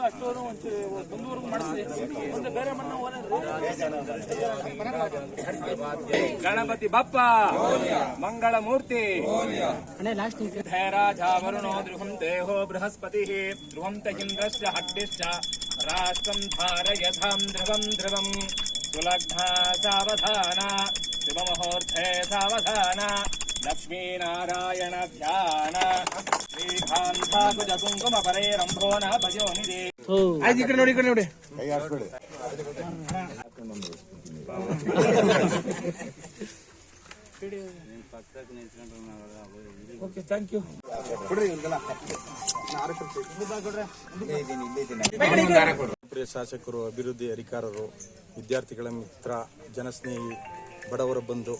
ಮಾಡೋದು ಅಷ್ಟು ಒಂಚೂರು ಮುಂದುವರೆಗೂ ಮಾಡಿಸಿ ಮುಂದೆ ಬೇರೆ ಮಣ್ಣು ಗಣಪತಿ ಬಪ್ಪ ಮಂಗಳ ಮೂರ್ತಿ ರಾಜಾ ವರುಣೋ ಧ್ರುವಂ ದೇಹೋ ಬೃಹಸ್ಪತಿ ಧ್ರುವಂ ತಗಿಂದ್ರಶ್ಚ ಹಡ್ಡಿಶ್ಚ ರಾಷ್ಟ್ರಂ ಧಾರಯಥಾಂ ಧ್ರುವಂ ಧ್ರುವಂ ಸುಲಗ್ನ ಸಾವಧಾನ ಶುಭಮುಹೂರ್ತೆ ಸಾವಧಾನ ಲಕ್ಷ್ಮೀನಾರಾಯಣ ಧ್ಯಾನ ಶ್ರೀಕಾಂತಾಕುಜ ಕುಂಕುಮ ಪರೇರಂಭೋ ನ ಭಜೋ ನಿಧಿ ಆಯ್ತು ಈ ಕಡೆ ನೋಡಿ ಈ ಕಡೆ ನೋಡಿ. ಓಕೆ ಥ್ಯಾಂಕ್ ಯು ಪ್ರಿಯ ಶಾಸಕರು ಅಭಿವೃದ್ಧಿ ಅಧಿಕಾರರು ವಿದ್ಯಾರ್ಥಿಗಳ ಮಿತ್ರ ಜನಸ್ನೇಹಿ ಬಡವರ ಬಂಧು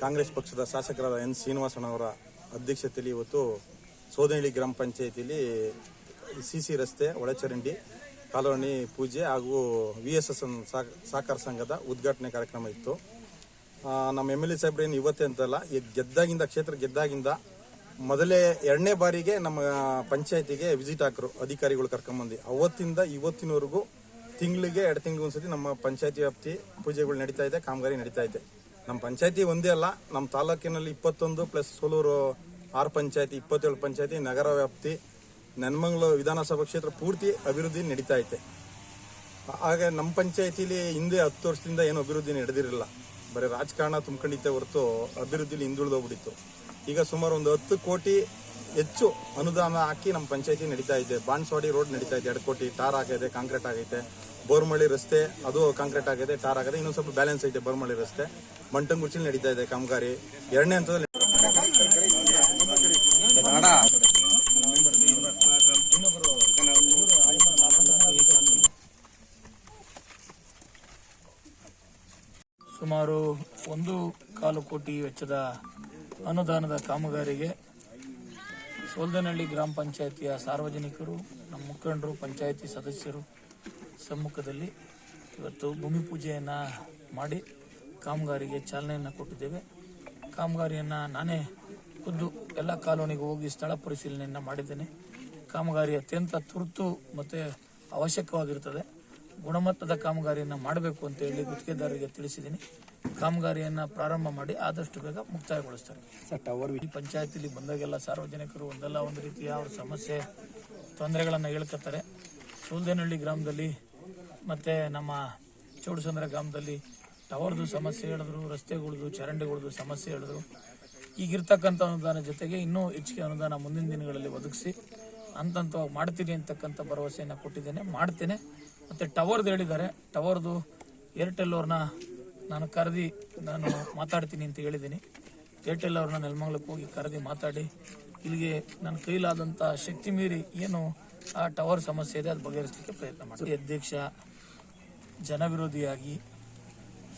ಕಾಂಗ್ರೆಸ್ ಪಕ್ಷದ ಶಾಸಕರಾದ ಎನ್ ಶ್ರೀನಿವಾಸನವರ ಅಧ್ಯಕ್ಷತೆಯಲ್ಲಿ ಇವತ್ತು ಸೋದನಹಳ್ಳಿ ಗ್ರಾಮ ಪಂಚಾಯಿತಿಯಲ್ಲಿ ಸಿ ಸಿ ರಸ್ತೆ, ಒಳಚರಂಡಿ, ಕಾಲೋನಿ ಪೂಜೆ ಹಾಗೂ ವಿ ಎಸ್ ಎಸ್ ಸಹಕಾರ ಸಂಘದ ಉದ್ಘಾಟನೆ ಕಾರ್ಯಕ್ರಮ ಇತ್ತು. ನಮ್ಮ ಎಂ ಎಲ್ ಎ ಸಾಹೇಬ್ರು ಏನು ಇವತ್ತೇ ಅಂತಲ್ಲ ಗೆದ್ದಾಗಿಂದ, ಕ್ಷೇತ್ರ ಗೆದ್ದಾಗಿಂದ ಮೊದಲೇ ಎರಡನೇ ಬಾರಿಗೆ ನಮ್ಮ ಪಂಚಾಯತಿಗೆ ವಿಸಿಟ್ ಹಾಕರು, ಅಧಿಕಾರಿಗಳು ಕರ್ಕೊಂಬಂದು. ಅವತ್ತಿಂದ ಇವತ್ತಿನವರೆಗೂ ತಿಂಗಳಿಗೆ ಎರಡು ತಿಂಗಳು ಒಂದ್ಸತಿ ನಮ್ಮ ಪಂಚಾಯತಿ ವ್ಯಾಪ್ತಿ ಪೂಜೆಗಳು ನಡೀತಾ ಇದೆ, ಕಾಮಗಾರಿ ನಡೀತಾ ಇದೆ. ನಮ್ಮ ಪಂಚಾಯತಿ ಒಂದೇ ಅಲ್ಲ, ನಮ್ಮ ತಾಲೂಕಿನಲ್ಲಿ ಇಪ್ಪತ್ತೊಂದು ಪ್ಲಸ್ ಸೋಲೂರು ಆರು ಪಂಚಾಯತಿ, ಇಪ್ಪತ್ತೇಳು ಪಂಚಾಯತಿ, ನಗರ ವ್ಯಾಪ್ತಿ ನೆನ್ಮಂಗ್ಲ ವಿಧಾನಸಭಾ ಕ್ಷೇತ್ರ ಪೂರ್ತಿ ಅಭಿವೃದ್ಧಿ ನಡೀತಾ ಐತೆ. ಆಗ ನಮ್ಮ ಪಂಚಾಯತಿಲಿ ಹಿಂದೆ ಹತ್ತು ವರ್ಷದಿಂದ ಏನು ಅಭಿವೃದ್ಧಿ ನಡೆದಿರಲಿಲ್ಲ. ಬರೀ ರಾಜಕಾರಣ ತುಂಬ್ಕೊಂಡಿದ್ದೆ ಹೊರತು ಅಭಿವೃದ್ಧಿಲಿ ಹಿಂದುಳಿದೋಗ್ಬಿಟ್ಟಿತ್ತು ಈಗ ಸುಮಾರು ಒಂದು ಹತ್ತು ಕೋಟಿ ಹೆಚ್ಚು ಅನುದಾನ ಹಾಕಿ ನಮ್ಮ ಪಂಚಾಯತಿ ನಡೀತಾ ಇದೆ. ಬಾಣಸ್ವಾಡಿ ರೋಡ್ ನಡೀತಾ ಇದೆ, ಎರಡು ಕೋಟಿ ಟಾರ್ ಆಗಿದೆ, ಕಾಂಕ್ರೀಟ್ ಆಗೈತೆ. ಬೋರ್ಮಳ್ಳಿ ರಸ್ತೆ, ಅದು ಕಾಂಕ್ರೀಟ್ ಆಗಿದೆ, ಟಾರ್ ಆಗಿದೆ, ಇನ್ನೊಂದು ಸ್ವಲ್ಪ ಬ್ಯಾಲೆನ್ಸ್ ಐತೆ ಬೋರ್ಮಳ್ಳಿ ರಸ್ತೆ. ಮಂಟಂಗುರ್ಚಿಲಿ ನಡೀತಾ ಇದೆ ಕಾಮಗಾರಿ. ಎರಡನೇ ಹಂತದಲ್ಲಿ ಸುಮಾರು ಒಂದು ಕಾಲು ಕೋಟಿ ವೆಚ್ಚದ ಅನುದಾನದ ಕಾಮಗಾರಿಗೆ ಸೋಲ್ದನಹಳ್ಳಿ ಗ್ರಾಮ ಪಂಚಾಯತಿಯ ಸಾರ್ವಜನಿಕರು, ನಮ್ಮ ಮುಖಂಡರು, ಪಂಚಾಯತಿ ಸದಸ್ಯರು ಸಮ್ಮುಖದಲ್ಲಿ ಇವತ್ತು ಭೂಮಿ ಪೂಜೆಯನ್ನು ಮಾಡಿ ಕಾಮಗಾರಿಗೆ ಚಾಲನೆಯನ್ನು ಕೊಟ್ಟಿದ್ದೇವೆ. ಕಾಮಗಾರಿಯನ್ನು ನಾನೇ ಖುದ್ದು ಎಲ್ಲ ಕಾಲೋನಿಗೆ ಹೋಗಿ ಸ್ಥಳ ಪರಿಶೀಲನೆಯನ್ನು ಮಾಡಿದ್ದೇನೆ. ಕಾಮಗಾರಿ ಅತ್ಯಂತ ತುರ್ತು ಮತ್ತು ಅವಶ್ಯಕವಾಗಿರುತ್ತದೆ ಗುಣಮಟ್ಟದ ಕಾಮಗಾರಿಯನ್ನು ಮಾಡಬೇಕು ಅಂತ ಹೇಳಿ ಗುತ್ತಿಗೆದಾರರಿಗೆ ತಿಳಿಸಿದ್ದೀನಿ. ಕಾಮಗಾರಿಯನ್ನು ಪ್ರಾರಂಭ ಮಾಡಿ ಆದಷ್ಟು ಬೇಗ ಮುಕ್ತಾಯಗೊಳಿಸ್ತಾರೆ. ಈ ಪಂಚಾಯತಿಲಿ ಬಂದಾಗೆಲ್ಲ ಸಾರ್ವಜನಿಕರು ಒಂದಲ್ಲ ಒಂದು ರೀತಿಯ ಅವ್ರ ಸಮಸ್ಯೆ ತೊಂದರೆಗಳನ್ನು ಹೇಳ್ಕೊತಾರೆ. ಸೂಲ್ದೇನಹಳ್ಳಿ ಗ್ರಾಮದಲ್ಲಿ ಮತ್ತು ನಮ್ಮ ಚೌಡಸಂದ್ರ ಗ್ರಾಮದಲ್ಲಿ ಟವರ್ದು ಸಮಸ್ಯೆ ಹೇಳಿದ್ರು ರಸ್ತೆಗಳದು ಚರಂಡಿಗಳದು ಸಮಸ್ಯೆ ಹೇಳಿದ್ರು. ಈಗಿರ್ತಕ್ಕಂಥ ಅನುದಾನ ಜೊತೆಗೆ ಇನ್ನೂ ಹೆಚ್ಚಿಗೆ ಅನುದಾನ ಮುಂದಿನ ದಿನಗಳಲ್ಲಿ ಒದಗಿಸಿ ಹಂತವಾಗಿ ಮಾಡ್ತೀನಿ ಅಂತಕ್ಕಂಥ ಭರವಸೆಯನ್ನು ಕೊಟ್ಟಿದ್ದೇನೆ. ಮಾಡ್ತೇನೆ. ಮತ್ತು ಟವರ್ದು ಹೇಳಿದ್ದಾರೆ. ಟವರ್ದು ಏರ್ಟೆಲ್ ಅವ್ರನ್ನ ನಾನು ಕರೆದಿ ನಾನು ಮಾತಾಡ್ತೀನಿ ಅಂತ ಹೇಳಿದ್ದೀನಿ. ಏರ್ಟೆಲ್ ಅವ್ರನ್ನ ನೆಲಮಂಗ್ಲಕ್ಕೆ ಹೋಗಿ ಕರೆದಿ ಮಾತಾಡಿ. ಇಲ್ಲಿಗೆ ನನ್ನ ಕೈಲಾದಂತ ಶಕ್ತಿ ಮೀರಿ ಏನು ಆ ಟವರ್ ಸಮಸ್ಯೆ ಇದೆ, ಅದು ಬಗೆಹರಿಸಲಿಕ್ಕೆ ಪ್ರಯತ್ನ ಮಾಡಿ ಅಧ್ಯಕ್ಷ, ಜನವಿರೋಧಿಯಾಗಿ,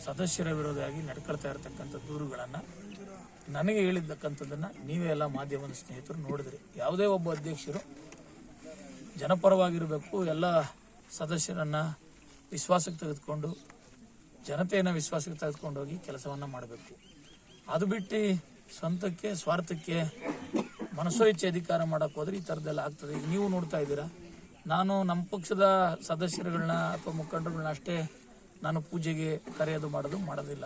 ಸದಸ್ಯರ ವಿರೋಧಿಯಾಗಿ ನಡ್ಕೊಳ್ತಾ ಇರತಕ್ಕಂಥ ದೂರುಗಳನ್ನು ನನಗೆ ಹೇಳಿದ್ದಕ್ಕಂಥದ್ದನ್ನು ನೀವೇ ಎಲ್ಲ ಮಾಧ್ಯಮದ ಸ್ನೇಹಿತರು ನೋಡಿದ್ರಿ. ಯಾವುದೇ ಒಬ್ಬ ಅಧ್ಯಕ್ಷರು ಜನಪರವಾಗಿರಬೇಕು, ಎಲ್ಲ ಸದಸ್ಯರನ್ನ ವಿಶ್ವಾಸಕ್ಕೆ ತೆಗೆದುಕೊಂಡು, ಜನತೆಯನ್ನು ವಿಶ್ವಾಸಕ್ಕೆ ತೆಗೆದುಕೊಂಡು ಹೋಗಿ ಕೆಲಸವನ್ನು ಮಾಡಬೇಕು. ಅದು ಬಿಟ್ಟು ಸ್ವಂತಕ್ಕೆ, ಸ್ವಾರ್ಥಕ್ಕೆ ಮನಸ್ಸೋ ಇಚ್ಛೆ ಅಧಿಕಾರ ಮಾಡಕ್ ಹೋದ್ರೆ ಈ ಥರದ್ದೆಲ್ಲ ಆಗ್ತದೆ. ಈಗ ನೀವು ನೋಡ್ತಾ ಇದ್ದೀರಾ, ನಾನು ನಮ್ಮ ಪಕ್ಷದ ಸದಸ್ಯರುಗಳನ್ನ ಅಥವಾ ಮುಖಂಡರುಗಳನ್ನ ಅಷ್ಟೇ ನಾನು ಪೂಜೆಗೆ ಕರೆಯೋದು ಮಾಡೋದು ಮಾಡೋದಿಲ್ಲ.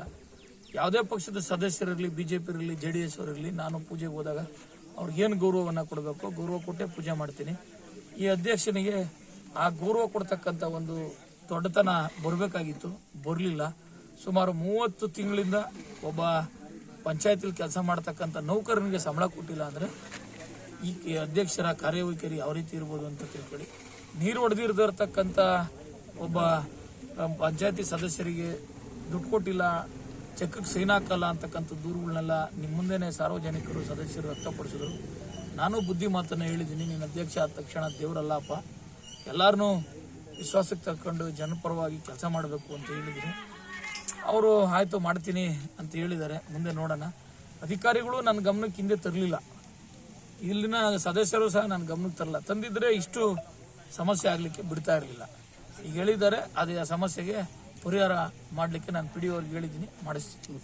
ಯಾವುದೇ ಪಕ್ಷದ ಸದಸ್ಯರಿರಲಿ ಬಿ ಜೆ ಪಿ ಇರಲಿ ಜೆ ಡಿ ಎಸ್ ಅವರಿರಲಿ, ನಾನು ಪೂಜೆಗೆ ಹೋದಾಗ ಅವ್ರಿಗೇನು ಗೌರವವನ್ನು ಕೊಡಬೇಕು, ಗೌರವ ಕೊಟ್ಟೆ ಪೂಜೆ ಮಾಡ್ತೀನಿ. ಈ ಅಧ್ಯಕ್ಷನಿಗೆ ಆ ಗೌರವ ಕೊಡ್ತಕ್ಕಂಥ ಒಂದು ದೊಡ್ಡತನ ಬರಬೇಕಾಗಿತ್ತು, ಬರಲಿಲ್ಲ. ಸುಮಾರು ಮೂವತ್ತು ತಿಂಗಳಿಂದ ಒಬ್ಬ ಪಂಚಾಯತಿಲಿ ಕೆಲಸ ಮಾಡ್ತಕ್ಕಂಥ ನೌಕರನಿಗೆ ಸಂಬಳ ಕೊಟ್ಟಿಲ್ಲ ಅಂದರೆ ಈ ಅಧ್ಯಕ್ಷರ ಕಾರ್ಯವೈಖರಿ ಯಾವ ರೀತಿ ಇರ್ಬೋದು ಅಂತ ತಿಳ್ಕೊಳ್ಳಿ. ನೀರು ಹೊಡೆದಿರ್ದಿರ್ತಕ್ಕಂಥ ಒಬ್ಬ ಪಂಚಾಯತಿ ಸದಸ್ಯರಿಗೆ ದುಡ್ಡು ಕೊಟ್ಟಿಲ್ಲ, ಚೆಕ್ಗೆ ಸೈನ್ ಹಾಕಲ್ಲ ಅಂತಕ್ಕಂಥ ದೂರುಗಳನ್ನೆಲ್ಲ ನಿಮ್ಮ ಮುಂದೆನೇ ಸಾರ್ವಜನಿಕರು, ಸದಸ್ಯರು ವ್ಯಕ್ತಪಡಿಸಿದರು. ನಾನು ಬುದ್ಧಿ ಮಾತನ್ನು ಹೇಳಿದ್ದೀನಿ ನಿನ್ನ ಅಧ್ಯಕ್ಷ ಆದ ತಕ್ಷಣ ದೇವರಲ್ಲಪ್ಪ. ಎಲ್ಲರನ್ನೂ ವಿಶ್ವಾಸಕ್ಕೆ ತಕ್ಕೊಂಡು ಜನಪರವಾಗಿ ಕೆಲಸ ಮಾಡಬೇಕು ಅಂತ ಹೇಳಿದ್ದೀನಿ. ಅವರು ಆಯಿತು, ಮಾಡ್ತೀನಿ ಅಂತ ಹೇಳಿದ್ದಾರೆ. ಮುಂದೆ ನೋಡೋಣ. ಅಧಿಕಾರಿಗಳು ನನ್ನ ಗಮನಕ್ಕೆ ಹಿಂದೆ ತರಲಿಲ್ಲ. ಇಲ್ಲಿನ ಸದಸ್ಯರು ಸಹ ನನ್ನ ಗಮನಕ್ಕೆ ತರಲ್ಲ ತಂದಿದ್ರೆ ಇಷ್ಟು ಸಮಸ್ಯೆ ಆಗಲಿಕ್ಕೆ ಬಿಡ್ತಾ ಇರಲಿಲ್ಲ. ಈಗ ಹೇಳಿದ್ದಾರೆ, ಅದೇ ಆ ಸಮಸ್ಯೆಗೆ ಪರಿಹಾರ ಮಾಡಲಿಕ್ಕೆ ನಾನು ಪಿ ಡಿ ಹೇಳಿದ್ದೀನಿ. ಮಾಡಿಸ್ತೀನಿ.